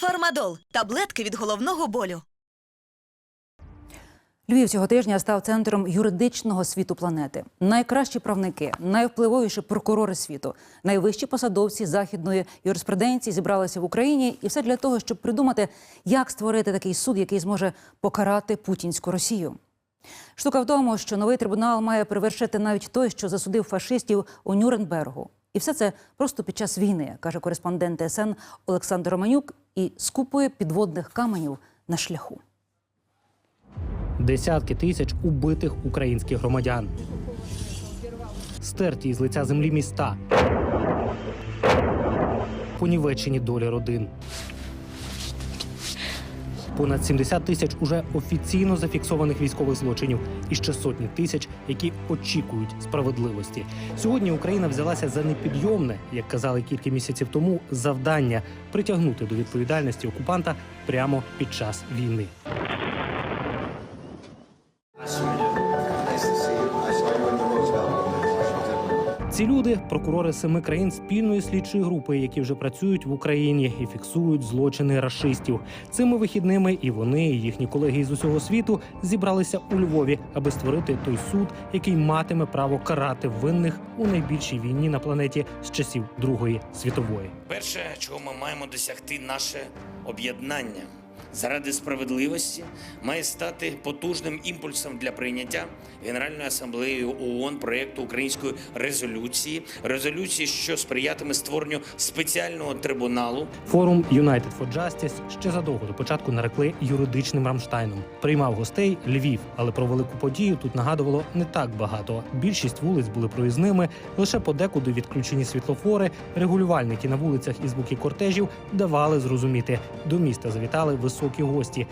Фармадол таблетки від головного болю. Львів цього тижня став центром юридичного світу планети. Найкращі правники, найвпливовіші прокурори світу, найвищі посадовці західної юриспруденції зібралися в Україні, і все для того, щоб придумати, як створити такий суд, який зможе покарати путінську Росію. Штука в тому, що новий трибунал має перевершити навіть той, що засудив фашистів у Нюрнбергу. І все це просто під час війни, каже кореспондент ТСН Олександр Романюк, і скупує підводних каменів на шляху. Десятки тисяч убитих українських громадян. Стерті із лиця землі міста. Понівечені долі родин. Понад 70 тисяч уже офіційно зафіксованих військових злочинів і ще сотні тисяч, які очікують справедливості. Сьогодні Україна взялася за непідйомне, як казали кілька місяців тому, завдання притягнути до відповідальності окупанта прямо під час війни. Ці люди прокурори семи країн спільної слідчої групи, які вже працюють в Україні і фіксують злочини рашистів. Цими вихідними і вони, і їхні колеги із усього світу зібралися у Львові, аби створити той суд, який матиме право карати винних у найбільшій війні на планеті з часів Другої світової. Перше, чого ми маємо досягти, наше об'єднання заради справедливості має стати потужним імпульсом для прийняття Генеральною асамблеєю ООН проєкту української резолюції, резолюції, що сприятиме створенню спеціального трибуналу Форум United for Justice ще задовго до початку нарекли юридичним Рамштайном. Приймав гостей Львів, але про велику подію тут нагадувало не так багато. Більшість вулиць були проїзними, лише подекуди відключені світлофори, регулювальники на вулицях і звуки кортежів давали зрозуміти. До міста завітали високі гості.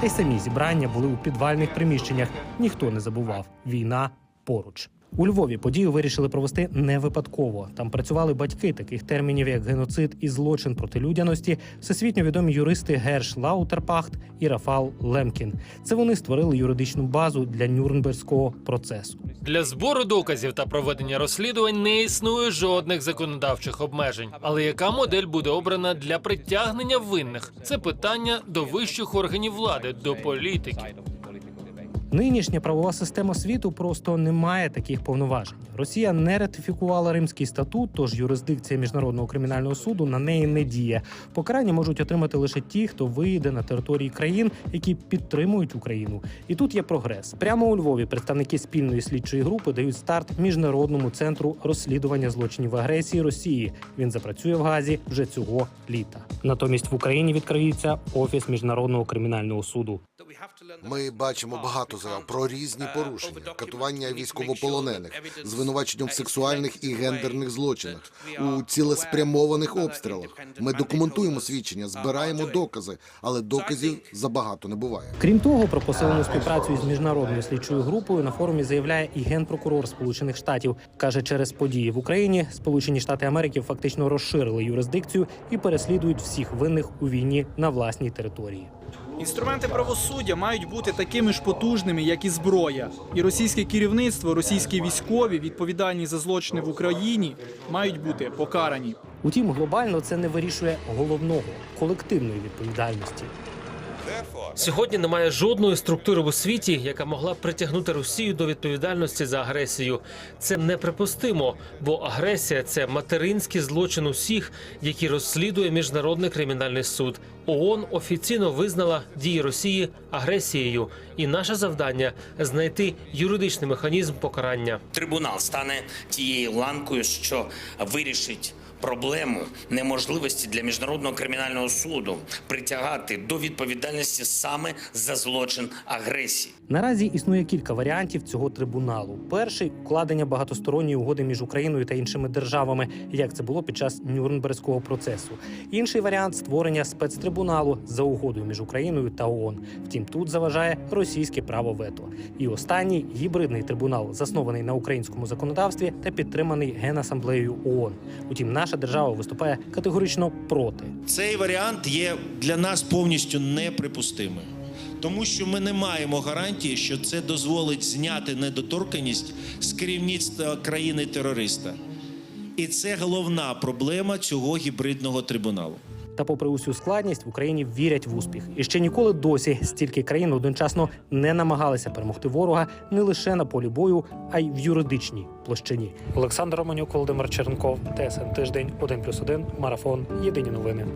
Та й самі зібрання були у підвальних приміщеннях. Ніхто не забував. Війна поруч. У Львові подію вирішили провести не випадково. Там працювали батьки таких термінів, як геноцид і злочин проти людяності, всесвітньо відомі юристи Герш Лаутерпахт і Рафал Лемкін. Це вони створили юридичну базу для Нюрнберзького процесу. Для збору доказів та проведення розслідувань не існує жодних законодавчих обмежень. Але яка модель буде обрана для притягнення винних? Це питання до вищих органів влади, до політиків. Нинішня правова система світу просто не має таких повноважень. Росія не ратифікувала Римський статут, тож юрисдикція міжнародного кримінального суду на неї не діє. Покарання можуть отримати лише ті, хто виїде на території країн, які підтримують Україну. І тут є прогрес. Прямо у Львові представники спільної слідчої групи дають старт міжнародному центру розслідування злочинів агресії Росії. Він запрацює в Газі вже цього літа. Натомість в Україні відкриється офіс міжнародного кримінального суду. Ми бачимо багато заяв про різні порушення, катування військовополонених, звинувачення в сексуальних і гендерних злочинах, у цілеспрямованих обстрілах. Ми документуємо свідчення, збираємо докази, але доказів забагато не буває. Крім того, про посилену співпрацю із міжнародною слідчою групою на форумі заявляє і генпрокурор Сполучених Штатів. каже, через події в Україні Сполучені Штати Америки фактично розширили юрисдикцію і переслідують всіх винних у війні на власній території. Інструменти правосуддя мають бути такими ж потужними, як і зброя. І російське керівництво, російські військові, відповідальні за злочини в Україні, мають бути покарані. Утім, глобально це не вирішує головного колективної відповідальності. Сьогодні немає жодної структури у світі, яка могла б притягнути Росію до відповідальності за агресію. Це неприпустимо, бо агресія це материнський злочин усіх, які розслідує міжнародний кримінальний суд. ООН офіційно визнала дії Росії агресією, і наше завдання знайти юридичний механізм покарання. трибунал стане тією ланкою, що вирішить. Проблему неможливості для міжнародного кримінального суду притягати до відповідальності саме за злочин агресії. Наразі існує кілька варіантів цього трибуналу. Перший укладення багатосторонньої угоди між Україною та іншими державами, як це було під час Нюрнберзького процесу. Інший варіант створення спецтрибуналу за угодою між Україною та ООН. Втім, тут заважає російське право вето. І останній гібридний трибунал, заснований на українському законодавстві та підтриманий Генасамблеєю ООН. Утім, наша держава виступає категорично проти. Цей варіант є для нас повністю неприпустимим, тому що ми не маємо гарантії, що це дозволить зняти недоторканість з керівництва країни-терориста. І це головна проблема цього гібридного трибуналу. Та, попри усю складність, в Україні вірять в успіх. І ще ніколи досі стільки країн одночасно не намагалися перемогти ворога не лише на полі бою, а й в юридичній площині. Олександр Романюк, Володимир Чернков, ТСН Тиждень, 1+,1, Марафон. Єдині новини.